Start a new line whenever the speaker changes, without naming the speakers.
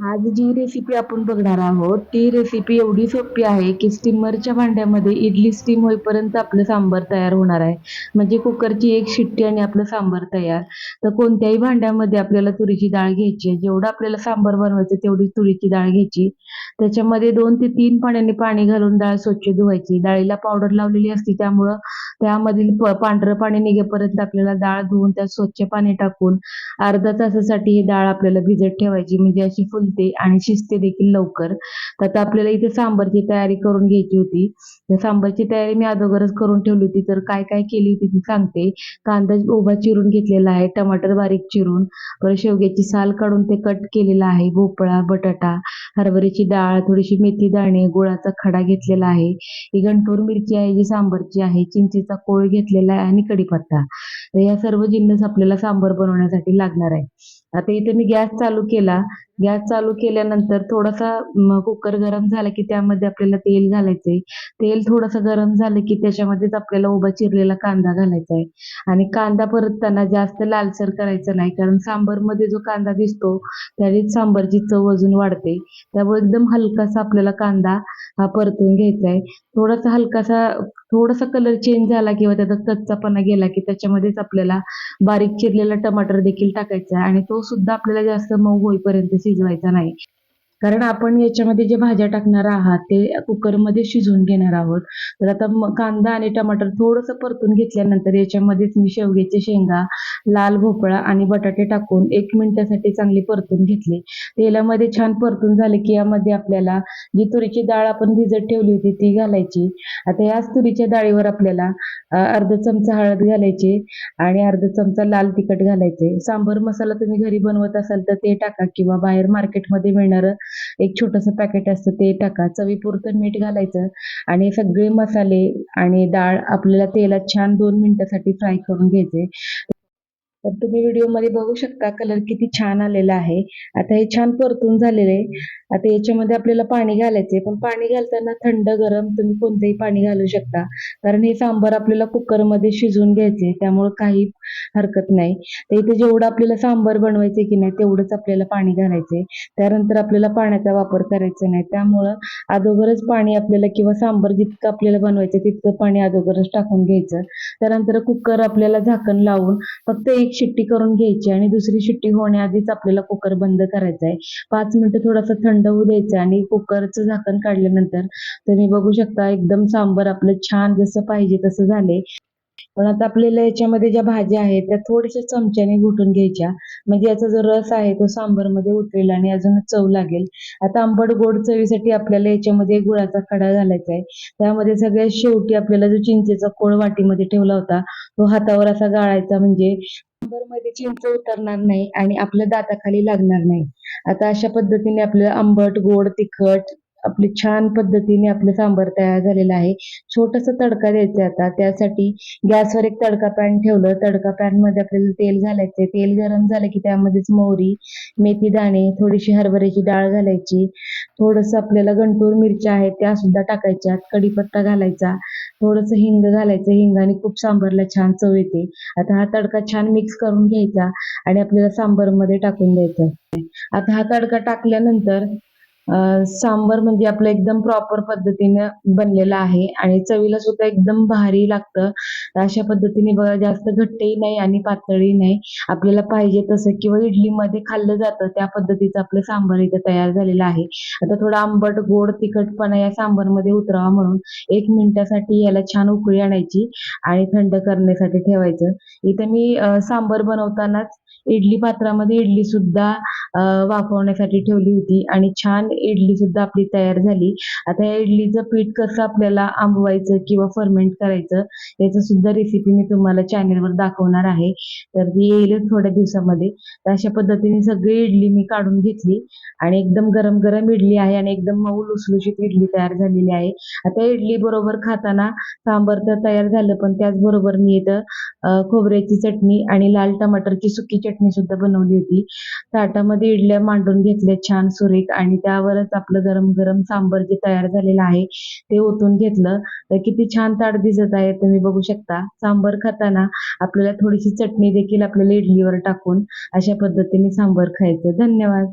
आज जी रेसिपी आपण बघणार आहोत ती रेसिपी एवढी सोपी आहे की स्टीमरच्या भांड्यामध्ये इडली स्टीम होईपर्यंत आपलं सांबार तयार होणार आहे. म्हणजे कुकरची एक शिट्टी आणि आपलं सांबार तयार. तर कोणत्याही भांड्यामध्ये आपल्याला तुरीची डाळ घ्यायची आहे. जेवढं आपल्याला सांबार बनवायचं तेवढी तुरीची डाळ घ्यायची. त्याच्यामध्ये दोन ते तीन पाण्याने पाणी घालून डाळ स्वच्छ धुवायची. डाळीला पावडर लावलेली असते त्यामुळं त्यामधील पांढरं पाणी निघेपर्यंत आपल्याला डाळ धुवून त्यात स्वच्छ पाणी टाकून अर्धा तासासाठी ही डाळ आपल्याला भिजत ठेवायची. म्हणजे अशी फुल खुलते आणि शिजते देखील लवकर तर आता आपल्याला इथे सांबारची तयारी करून घ्यायची होती. तर सांबारची तयारी मी अगोदरच करून ठेवली होती. तर काय काय केली होती ती सांगते. कांदा उभा चिरून घेतलेला आहे टमाटर बारीक चिरून परत शेवग्याची साल काढून ते कट केलेलं आहे भोपळा बटाटा हरभऱ्याची डाळ थोडीशी मेथी दाणे गुळाचा खडा घेतलेला आहे. ही गंठूर मिरची आहे जी सांबारची आहे चिंचेचा कोळ घेतलेला आहे आणि कढीपत्ता. तर या सर्व जिन्नस आपल्याला सांबार बनवण्यासाठी लागणार आहे. आता इथे मी गॅस चालू केला. गॅस चालू केल्यानंतर थोडासा कुकर गरम झाला की त्यामध्ये आपल्याला तेल घालायचंय. तेल थोडंसं गरम झालं की त्याच्यामध्येच आपल्याला उभा चिरलेला कांदा घालायचा आहे आणि कांदा परतताना जास्त लालसर करायचा नाही कारण सांबारमध्ये जो कांदा दिसतो त्यानेच सांबारची चव अजून वाढते. त्यामुळे एकदम हलकासा आपल्याला कांदा हा परतून घ्यायचा आहे थोडासा हलकासा थोडासा कलर चेंज झाला किंवा त्याचा कच्चापणा गेला की त्याच्यामध्येच आपल्याला बारीक चिरलेला टमाटर देखील टाकायचा आणि तो सुद्धा आपल्याला जास्त मऊ होईपर्यंत शिजवायचा नाही. कारण आपण याच्यामध्ये जे भाज्या टाकणार आहात ते कुकरमध्ये शिजवून घेणार आहोत. तर आता कांदा आणि टमाटर थोडंसं परतून घेतल्यानंतर याच्यामध्येच मी शेवग्याचे शेंगा लाल भोपळा आणि बटाटे टाकून एक मिनिटासाठी चांगली परतून घेतली. तेलामध्ये छान परतून झाले की यामध्ये आपल्याला जी तुरीची डाळ आपण भिजत ठेवली होती ती घालायची. आता याच तुरीच्या डाळीवर आपल्याला अर्धा चमचा हळद घालायची आणि अर्धा चमचा लाल तिखट घालायचे. सांबर मसाला तुम्ही घरी बनवत असाल तर ते टाका किंवा बाहेर मार्केटमध्ये मिळणारं एक छोटंसं पॅकेट असतं ते टाका. चवीपुरतं मीठ घालायचं आणि सगळे मसाले आणि डाळ आपल्याला तेलात छान दोन मिनिटासाठी फ्राय करून घ्यायचे. तर तुम्ही व्हिडिओमध्ये बघू शकता कलर किती छान आलेला आहे. आता हे छान परतून झालेले आता याच्यामध्ये आपल्याला पाणी घालायचे पण पाणी घालताना थंड गरम तुम्ही कोणतंही पाणी घालू शकता. कारण हे सांबार आपल्याला कुकरमध्ये शिजवून घ्यायचे त्यामुळे काही हरकत नाही. तर इथे जेवढं आपल्याला सांबार बनवायचे की नाही तेवढंच आपल्याला पाणी घालायचे त्यानंतर आपल्याला पाण्याचा वापर करायचा नाही. त्यामुळं अगोदरच पाणी आपल्याला किंवा सांबार जितकं आपल्याला बनवायचं तितकं पाणी अगोदरच टाकून घ्यायचं. त्यानंतर कुकर आपल्याला झाकण लावून फक्त एक एक शिट्टी करून घ्यायची आणि दुसरी शिट्टी होण्याआधीच आपल्याला कुकर बंद करायचा आहे. पाच मिनिटं थोडासा थंड होऊ द्यायचं आणि कुकरचं झाकण काढल्यानंतर तुम्ही बघू शकता एकदम सांबर आपलं छान जसं पाहिजे तसं झाले पण आता आपल्याला याच्यामध्ये ज्या भाज्या आहेत त्या थोड्याशा चमच्याने घुटून घ्यायच्या. म्हणजे याचा जो रस आहे तो सांबरमध्ये उतरेल आणि अजून चव लागेल. आता आंबट गोड चवीसाठी आपल्याला याच्यामध्ये गुळाचा खडा घालायचा आहे. त्यामध्ये सगळ्यात शेवटी आपल्याला जो चिंचेचा कोळ वाटीमध्ये ठेवला होता तो हातावर असा गाळायचा म्हणजे मध्ये चिंच उतरणार नाही आणि आपल्या दाताखाली लागणार नाही. आता अशा पद्धतीने आपल्याला आंबट गोड तिखट आपले छान पद्धतीने आपलं सांबार तयार झालेला आहे. छोटस तडका द्यायचा आता. त्यासाठी गॅसवर एक तडका पॅन ठेवलं. तडका पॅनमध्ये आपल्याला तेल घालायचंय. तेल गरम झालं की त्यामध्येच मोहरी मेथी दाणे थोडीशी हरभऱ्याची डाळ घालायची. थोडस आपल्याला गंटूर मिरच्या आहेत त्या सुद्धा टाकायच्या. कढीपत्ता घालायचा. थोडस हिंग घालायचं. हिंगाने खूप सांबारला छान चव येते. आता हा तडका छान मिक्स करून घ्यायचा आणि आपल्याला सांबारमध्ये टाकून द्यायचा. आता हा तडका टाकल्यानंतर सांबर म्हणजे आपलं एकदम प्रॉपर पद्धतीने बनलेलं आहे. आणि चवीला सुद्धा एकदम भारी लागतं. अशा पद्धतीने बघा जास्त घट्टही नाही आणि पातळही नाही. आपल्याला पाहिजे तसं किंवा इडलीमध्ये खाल्लं जातं त्या पद्धतीचं आपलं सांबर इथं तयार झालेलं आहे. आता थोडं आंबट गोड तिखटपणा या सांबारमध्ये उतरावा म्हणून एक मिनिटासाठी याला छान उकळी आणायची आणि थंड करण्यासाठी ठेवायचं. इथं मी सांबर बनवतानाच इडली पात्रामध्ये इडली सुद्धा वाफवण्यासाठी ठेवली होती आणि छान इडली सुद्धा आपली तयार झाली. आता या इडलीचं पीठ कसं आपल्याला आंबवायचं किंवा फर्मेंट करायचं याचं सुद्धा रेसिपी मी तुम्हाला चॅनेलवर दाखवणार आहे. तर ती येईल थोड्या दिवसामध्ये. तर अशा पद्धतीने सगळी इडली मी काढून घेतली आणि एकदम गरम गरम इडली आहे आणि एकदम मऊ लुसलुशीत इडली तयार झालेली आहे. आता इडली बरोबर खाताना सांबर तर तयार झालं पण त्याचबरोबर मी इथं खोबऱ्याची चटणी आणि लाल टमाटरची सुकी चटणी सुद्धा बनवली होती. ताटामध्ये इडल्या मांडून घेतल्या छान सुरेख आणि त्या त्यावरच आपलं गरम गरम सांबर जे तयार झालेलं आहे ते ओतून घेतलं. तर किती छान ताट दिसत आहे तुम्ही बघू शकता. सांबर खाताना आपल्याला थोडीशी चटणी देखील आपल्याला इडलीवर टाकून अशा पद्धतीने सांबर खायचं. धन्यवाद.